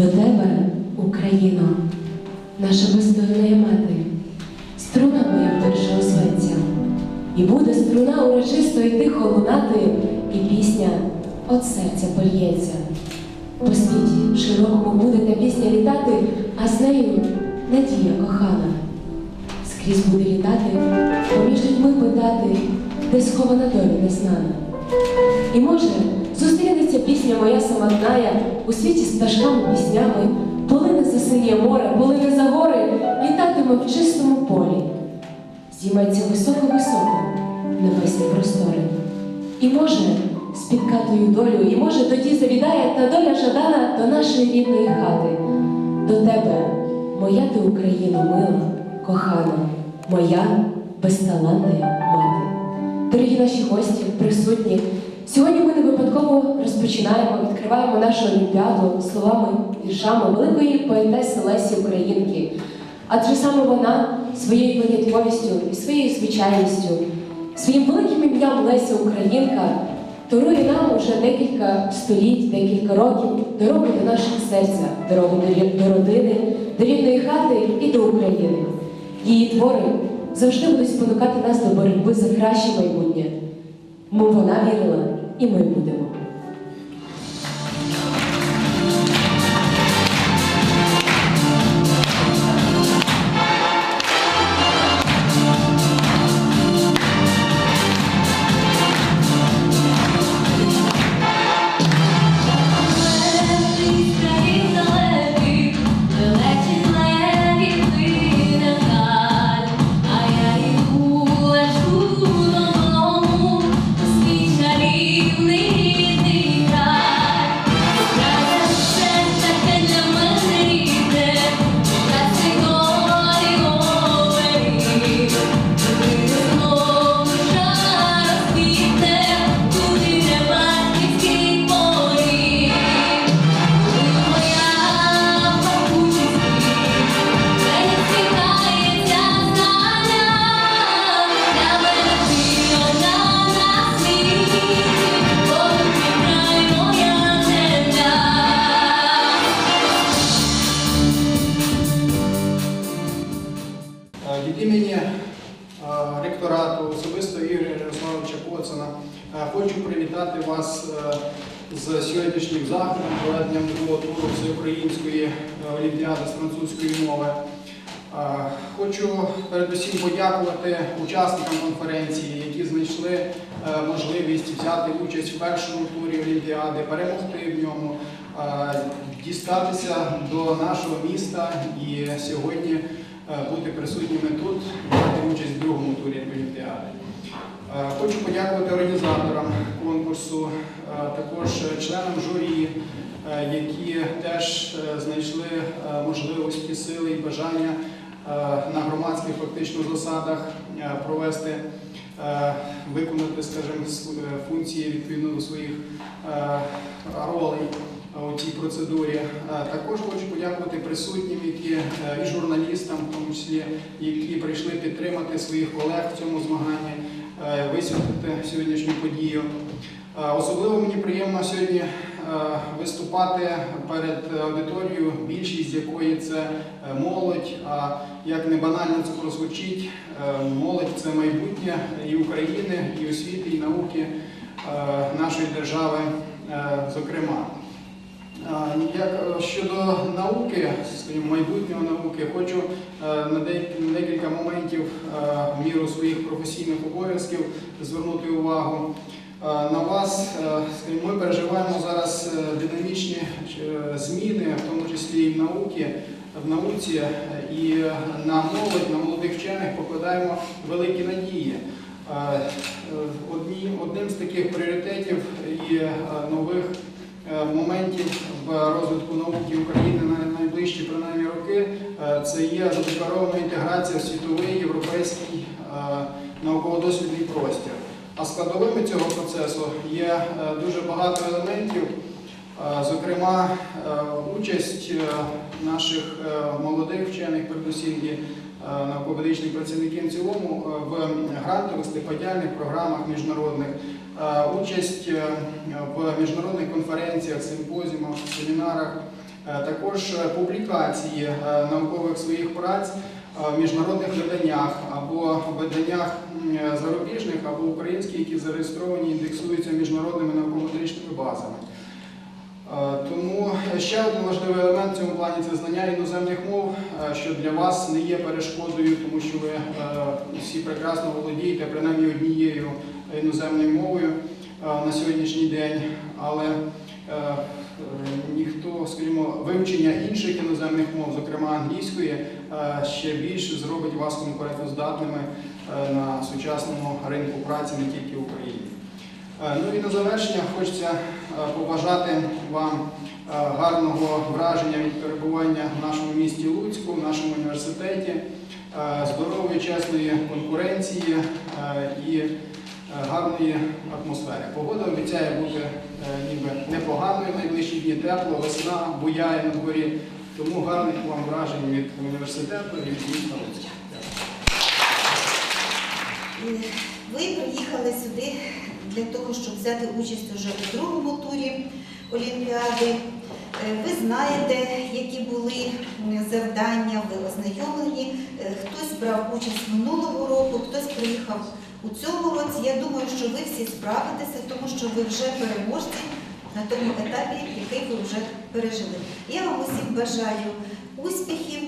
До тебе, Україно, наша бездонна мати, струна моя перша осветься, і буде струна урочисто і тихо лунати, і пісня от серця польється. По світі широкому буде та пісня літати, а з нею надія кохана. Скрізь буде літати, поміж людьми питати, де схована доля незнана. І може зустрінеться пісня моя самотная у світі з пташками піснями, полине за синє море, полине за гори, літатиме в чистому полі, здійметься високо-високо небесні простори. І може спітка твою долю, і може тоді завідає та доля жадана до нашої рідної хати, до тебе, моя ти Україна мила, кохана, моя безталанна мати. Дорогі наші гості, присутні, сьогодні ми не випадково розпочинаємо, відкриваємо нашу олімпіаду словами, віршами великої поетеси Лесі Українки. Адже саме вона своєю винятковістю і своєю звичайністю, своїм великим ім'ям Леся Українка торує нам уже декілька століть, декілька років дорогу до нашого серця, дорогу до родини, до рідної хати і до України. Її твори завжди будуть спонукати нас до боротьби за краще майбутнє. Ми вона вірила, і ми будемо. Від імені ректорату особисто Ігоря Ярославовича Коцана е, хочу привітати вас е, з сьогоднішнім заходом, проведенням другого туру всеукраїнської е, олімпіади з французької мови. Хочу передусім подякувати учасникам конференції, які знайшли е, можливість взяти участь в першому турі Олімпіади, перемогти в ньому, дістатися до нашого міста і сьогодні бути присутніми тут, брати участь в другому турі Олімпіади. Е, Хочу подякувати організаторам конкурсу, е, також членам журі, е, які теж е, знайшли е, можливості, сили і бажання е, на громадських фактично засадах е, провести, е, виконати, скажімо, е, функції відповідно до своїх е, ролей у цій процедурі. Е, Також хочу подякувати присутнім, які е, і журналістам, в тому числі, які прийшли підтримати своїх колег в цьому змаганні, е, висвітлити сьогоднішню подію. Особливо мені приємно сьогодні виступати перед аудиторією, більшість якої це молодь. А як не банально це прозвучить, молодь це майбутнє і України, і освіти, і науки нашої держави, зокрема. Як е, щодо науки, скажімо, майбутнього науки, хочу е, на декілька моментів е, в міру своїх професійних обов'язків звернути увагу. На вас, скажімо, ми переживаємо зараз динамічні зміни, в тому числі і в науці, в науці, і на молодь, на молодих вчених покладаємо великі надії. Одним з таких пріоритетів і нових е, моментів в розвитку науки України на найближчі принаймні роки е, це є задекларована інтеграція в світовий європейський е, науково-дослідний простір. А складовими цього процесу є дуже багато елементів, зокрема, участь наших молодих вчених, передусім і е, науково-медичних працівників в цілому е, в грантових стипендіальних програмах міжнародних, е, участь в міжнародних конференціях, симпозіумах, семінарах, Також публікації наукових своїх праць в міжнародних виданнях або виданнях зарубіжних або українських, які зареєстровані і індексуються міжнародними науково-метричними базами. Е, Тому ще один важливий елемент в цьому плані це знання іноземних мов, е, що для вас не є перешкодою, тому що ви е, всі прекрасно володієте принаймні однією іноземною мовою е, на сьогоднішній день, але е, е, ніхто, скажімо, вивчення інших іноземних мов, зокрема англійської, е, ще більше зробить вас конкурентоздатними е, на сучасному ринку праці не тільки в Україні. Е, Ну і на завершення хочеться е, побажати вам е, гарного враження від перебування в нашому місті Луцьку, в нашому університеті, здорової, чесної конкуренції і гарної атмосфери. Погода обіцяє бути ніби непоганою найближчі дні, тепло, весна, буяє на дворі. Тому гарних вам вражень від університету і від міста Луцька. Ви приїхали сюди для того, щоб взяти участь уже у другому турі Олімпіади. Е, Ви знаєте, які були завдання, ви ознайомлені. Е, Хтось брав участь минулого року, хтось приїхав у цьому році. Я думаю, що ви всі справитеся, тому що ви вже переможці на тому етапі, який ви вже пережили. Я вам усім бажаю успіхів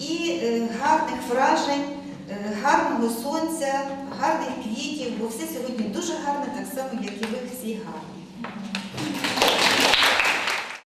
і е, гарних вражень. Гарного сонця, гарних квітів, бо все сьогодні дуже гарне, так само, як і ви всі гарні.